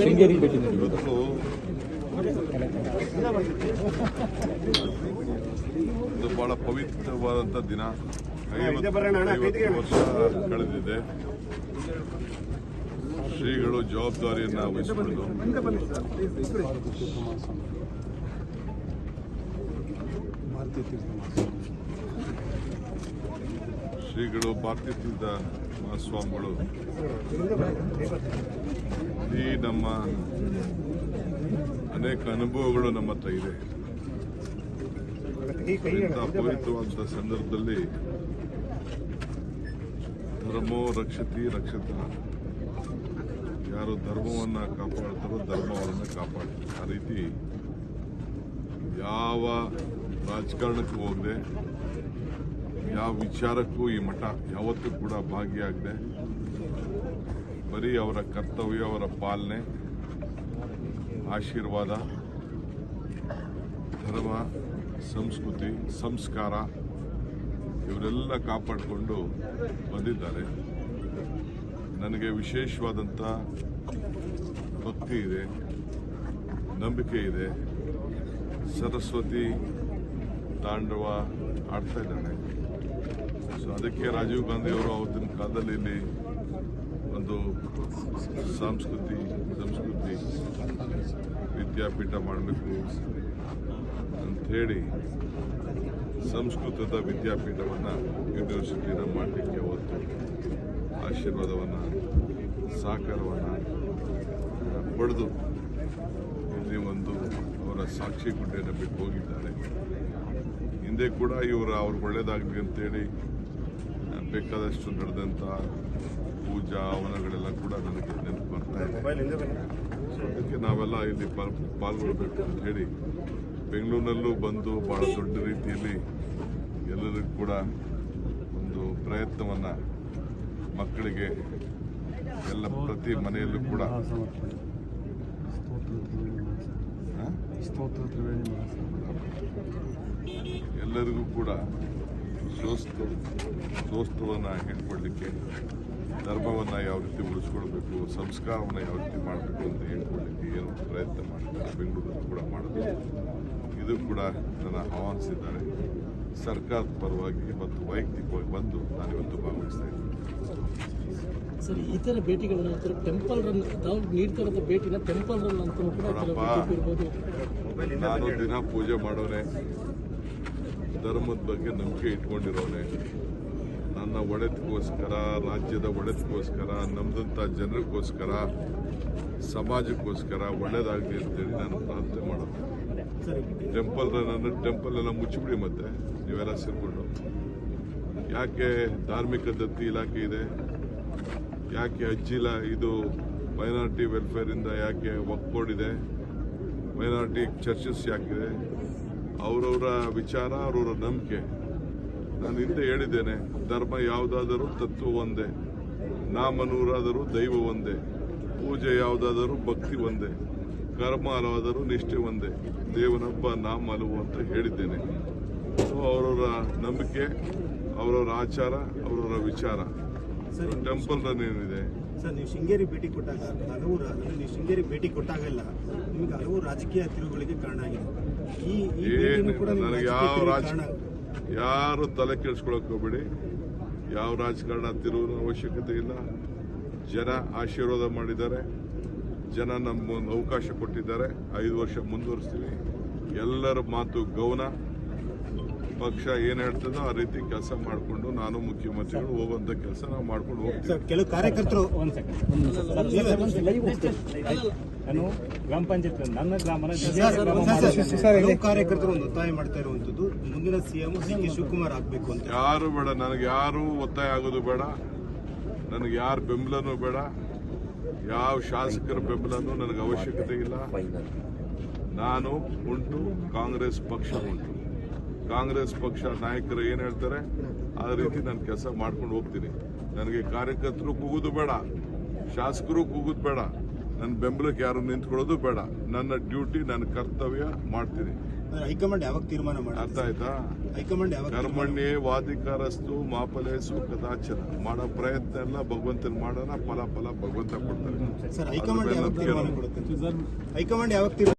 ಶೃಂಗೇರಿ ಭೇಟಿ ಇದು ಬಹಳ ಪವಿತ್ರವಾದಂತ ದಿನ. ವರ್ಷ ಕಳೆದಿದೆ. ಶ್ರೀಗಳು ಜವಾಬ್ದಾರಿಯನ್ನು ವಹಿಸಿಕೊಂಡು ಶ್ರೀಗಳು ಭಾರತೀಯ ತೀರ್ಥ ಮಹಾಸ್ವಾಮಿಗಳು. ಈ ನಮ್ಮ ಅನೇಕ ಅನುಭವಗಳು ನಮ್ಮ ಹತ್ರ ಇದೆ. ಇಂಥ ಪವಿತ್ರವಾದ ಸಂದರ್ಭದಲ್ಲಿ ಧರ್ಮೋ ರಕ್ಷತಿ ರಕ್ಷತ. ಯಾರು ಧರ್ಮವನ್ನ ಕಾಪಾಡ್ತಾರೋ ಧರ್ಮವನ್ನ ಕಾಪಾಡ್ತಾರೆ. ಆ ರೀತಿ ಯಾವ ರಾಜಕಾರಣಕ್ಕೂ ಹೋಗದೆ, ಯಾವ ವಿಚಾರಕ್ಕೂ ಈ ಮಠ ಯಾವತ್ತೂ ಕೂಡ ಭಾಗಿಯಾಗದೆ. ಬರೀ ಅವರ ಕರ್ತವ್ಯ, ಅವರ ಪಾಲನೆ, ಆಶೀರ್ವಾದ, ಧರ್ಮ, ಸಂಸ್ಕೃತಿ, ಸಂಸ್ಕಾರ, ಇವರೆಲ್ಲ ಕಾಪಾಡಿಕೊಂಡು ಬಂದಿದ್ದಾರೆ. ನನಗೆ ವಿಶೇಷವಾದಂಥ ಭಕ್ತಿ ಇದೆ, ನಂಬಿಕೆ ಇದೆ. ಸರಸ್ವತಿ ತಾಂಡವ ಆಡ್ತಾ ಇದ್ದಾನೆ. ಸೊ ಅದಕ್ಕೆ ರಾಜೀವ್ ಗಾಂಧಿ ಅವರು ಅವತ್ತಿನ ಕಾಲದಲ್ಲಿ ಇಲ್ಲಿ ಒಂದು ಸಂಸ್ಕೃತಿ ಸಂಸ್ಕೃತಿ ವಿದ್ಯಾಪೀಠ ಮಾಡಬೇಕು ಅಂಥೇಳಿ ಸಂಸ್ಕೃತದ ವಿದ್ಯಾಪೀಠವನ್ನು ಯೂನಿವರ್ಸಿಟಿನ ಮಾಡಲಿಕ್ಕೆ ಅವತ್ತು ಆಶೀರ್ವಾದವನ್ನು, ಸಹಕಾರವನ್ನು ಪಡೆದು ಇಲ್ಲಿ ಒಂದು ಅವರ ಸಾಕ್ಷಿ ಗುಡ್ಡೆಯನ್ನು ಬಿಟ್ಟು ಹೋಗಿದ್ದಾರೆ. ಹಿಂದೆ ಕೂಡ ಇವರು ಅವ್ರಿಗೆ ಒಳ್ಳೇದಾಗಲಿ ಅಂತೇಳಿ ಬೇಕಾದಷ್ಟು ನಡೆದಂಥ ಪೂಜಾ ಹವನಗಳೆಲ್ಲ ಕೂಡ ನನಗೆ ನೆನಪು ಬರ್ತಾ ಇದೆ. ಸೊ ಅದಕ್ಕೆ ನಾವೆಲ್ಲ ಇಲ್ಲಿ ಪಾಲ್ ಪಾಲ್ಗೊಳ್ಬೇಕು ಅಂತ ಹೇಳಿ ಬೆಂಗಳೂರಿನಲ್ಲೂ ಬಂದು ಭಾಳ ದೊಡ್ಡ ರೀತಿಯಲ್ಲಿ ಎಲ್ಲರಿಗೂ ಕೂಡ ಒಂದು ಪ್ರಯತ್ನವನ್ನು ಮಕ್ಕಳಿಗೆ ಎಲ್ಲ ಪ್ರತಿ ಮನೆಯಲ್ಲೂ ಕೂಡ. ಆ? ಎಲ್ಲರಿಗೂ ಕೂಡ ಸೋಸ್ತು ಸೋಸ್ತುವನ್ನು ಹೇಳ್ಕೊಡ್ಲಿಕ್ಕೆ ಧರ್ಮವನ್ನು ಯಾವ ರೀತಿ ಉಳಿಸ್ಕೊಳ್ಬೇಕು ಸಂಸ್ಕಾರವನ್ನು ಯಾವ ರೀತಿ ಮಾಡಬೇಕು ಅಂತ ಹೇಳ್ಕೊಡ್ಲಿಕ್ಕೆ ಏನು ಪ್ರಯತ್ನ ಮಾಡ್ತಾರೆ ಬೆಂಗಳೂರಲ್ಲಿ ಕೂಡ ಮಾಡಿದ್ರು ಇದು ಕೂಡ ನನ್ನ ಆಹ್ವಾನಿಸಿದ್ದಾರೆ. ಸರ್ಕಾರದ ಪರವಾಗಿ ಮತ್ತು ವೈಯಕ್ತಿಕವಾಗಿ ಬಂದು ನಾನಿವತ್ತು ಭಾಗವಹಿಸ್ತಾ ಇದ್ದೀನಿ. ಸರ್ ಇತರ ಭೇಟಿಗಳನ್ನ ಇತರ ಟೆಂಪಲ್ ರನ್ ನೀಡ್ತಿರೋಂಥ ಭೇಟಿನ ಟೆಂಪಲ್ ರನ್ ಅಂತ. ನಾನು ದಿನ ಪೂಜೆ ಮಾಡೋನೆ. ಧರ್ಮದ ಬಗ್ಗೆ ನಂಬಿಕೆ ಇಟ್ಕೊಂಡಿರೋನೆ. ನನ್ನ ಒಡೆತಕ್ಕೋಸ್ಕರ, ರಾಜ್ಯದ ಒಡೆತಕ್ಕೋಸ್ಕರ ನಮ್ದಂಥ ಜನರಿಗೋಸ್ಕರ, ಸಮಾಜಕ್ಕೋಸ್ಕರ ಒಳ್ಳೇದಾಗಲಿ ಅಂತೇಳಿ ನಾನು ಪ್ರಾರ್ಥನೆ ಮಾಡೋದು. ಟೆಂಪಲ್ ನನ್ನ ಟೆಂಪಲ್ ಎಲ್ಲ ಮುಚ್ಚಿಬಿಡಿ ಮತ್ತೆ, ನೀವೆಲ್ಲ ಸೇರಿಕೊಂಡು. ಯಾಕೆ ಧಾರ್ಮಿಕ ದತ್ತಿ ಇಲಾಖೆ ಇದೆ? ಯಾಕೆ ಅಜ್ಜಿಲ ಇದು ಮೈನಾರಿಟಿ ವೆಲ್ಫೇರಿಂದ ಯಾಕೆ ಒಕ್ಕೋಡಿದೆ ಮೈನಾರಿಟಿ ಚರ್ಚಸ್ ಯಾಕಿದೆ? ಅವರವರ ವಿಚಾರ ಅವರವರ ನಂಬಿಕೆ. ನಾನು ಹಿಂದೆ ಹೇಳಿದ್ದೇನೆ ಧರ್ಮ ಯಾವುದಾದರೂ ತತ್ವ ಒಂದೇ ನಾಮನೂರಾದರೂ ದೈವ ಒಂದೇ ಪೂಜೆ ಯಾವುದಾದರೂ ಭಕ್ತಿ ಒಂದೇ ಕರ್ಮ ಅಲವಾದರೂ ನಿಷ್ಠೆ ಒಂದೇ ದೇವನೊಬ್ಬ ನಾಮ ಅಲವು ಅಂತ ಹೇಳಿದ್ದೇನೆ. ಸೊ ಅವರವರ ನಂಬಿಕೆ ಅವರವರ ಆಚಾರ ಅವರವರ ವಿಚಾರ. ಟೆಂಪಲ್ ರನ್ ಏನಿದೆ ಸರ್ ನೀವು ಶೃಂಗೇರಿ ಭೇಟಿ ಕೊಟ್ಟಾಗ ಹಲವು ನೀವು ಶೃಂಗೇರಿ ಭೇಟಿ ಕೊಟ್ಟಾಗಲ್ಲ ನಿಮಗೆ ಹಲವು ರಾಜಕೀಯ ತಿರುವುಗಳಿಗೆ ಕಾರಣ ಆಗಿದೆ. ಏನು ನನಗೆ ಯಾವ ರಾಜ ಯಾರು ತಲೆ ಕೆಡಿಸ್ಕೊಳಕ್ ಹೋಗ್ಬೇಡಿ. ಯಾವ ರಾಜಕಾರಣ ತಿರುವಿನ ಅವಶ್ಯಕತೆ ಇಲ್ಲ. ಜನ ಆಶೀರ್ವಾದ ಮಾಡಿದ್ದಾರೆ. ಜನ ನಮ್ಮ ಒಂದು ಅವಕಾಶ ಕೊಟ್ಟಿದ್ದಾರೆ. ಐದು ವರ್ಷ ಮುಂದುವರಿಸ್ತೀವಿ ಎಲ್ಲರ ಮಾತು ಗೌನ ಪಕ್ಷ ಏನ್ ಹೇಳ್ತದೋ ಆ ರೀತಿ ಕೆಲಸ ಮಾಡಿಕೊಂಡು ನಾನು ಮುಖ್ಯಮಂತ್ರಿಗಳು ಹೋಗುವಂತ ಕೆಲಸ ನಾವು ಮಾಡ್ಕೊಂಡು ಹೋಗ್ತೀವಿ. ಸರ್ ಕೆಲವು ಕಾರ್ಯಕರ್ತರು ಒಂದ್ ಸೆಕೆಂಡ್ ನಾನು ಗ್ರಾಮ ಪಂಚಾಯತ್ ನನ್ನ ಗ್ರಾಮನ ಕೆಲವು ಕಾರ್ಯಕರ್ತರು ಒಂದು ಒತ್ತಾಯ ಮಾಡ್ತಾ ಇರುವಂತದ್ದು ಮುಂದಿನ ಸಿಎಂ ಸಿ ಕೆ ಶಿವಕುಮಾರ್ ಆಗ್ಬೇಕು ಅಂತ. ಯಾರು ಬೇಡ ನನಗೆ ಯಾರು ಒತ್ತಾಯ ಆಗೋದು ಬೇಡ. ನನಗೆ ಯಾರ ಬೆಂಬಲನೂ ಬೇಡ. ಯಾವ ಶಾಸಕರ ಬೆಂಬಲನೂ ನನಗೆ ಅವಶ್ಯಕತೆ ಇಲ್ಲ. ನಾನು ಉಂಟು ಕಾಂಗ್ರೆಸ್ ಪಕ್ಷ ಉಂಟು. ಕಾಂಗ್ರೆಸ್ ಪಕ್ಷ ನಾಯಕರು ಏನ್ ಹೇಳ್ತಾರೆ? ಆ ರೀತಿ ನಾನು ಕೆಲಸ ಮಾಡ್ಕೊಂಡು ಹೋಗ್ತೀನಿ. ನನಗೆ ಕಾರ್ಯಕರ್ತರು ಕೂಗುದು ಬೇಡ ಶಾಸಕರು ಕೂಗುದು ಬೇಡ ನನ್ನ ಬೆಂಬಲಕ್ಕೆ ಯಾರು ನಿಂತ್ಕೊಳ್ಳೋದು ಬೇಡ. ನನ್ನ ಡ್ಯೂಟಿ ನನ್ನ ಕರ್ತವ್ಯ ಮಾಡ್ತೀನಿ. ಹೈಕಮಾಂಡ್ ಯಾವಾಗ ತೀರ್ಮಾನ ಅರ್ಥ ಮಾಡುತ್ತೆ ಆಯ್ತಾ? ಹೈಕಮಾಂಡ್ ಯಾವಾಗ ಕರ್ಮಣ್ಯೇ ವಾದಿಕಾರಸ್ತು ಮಾಪಲೇಸು ಕದಾಚನ ಮಾಡೋ ಪ್ರಯತ್ನ ಎಲ್ಲ ಭಗವಂತನ ಮಾಡೋಣ ಫಲ ಫಲ ಭಗವಂತ ಕೊಡ್ತಾರೆ. ಹೈಕಮಾಂಡ್ ಯಾವಾಗ ತೀರ್ಮಾನ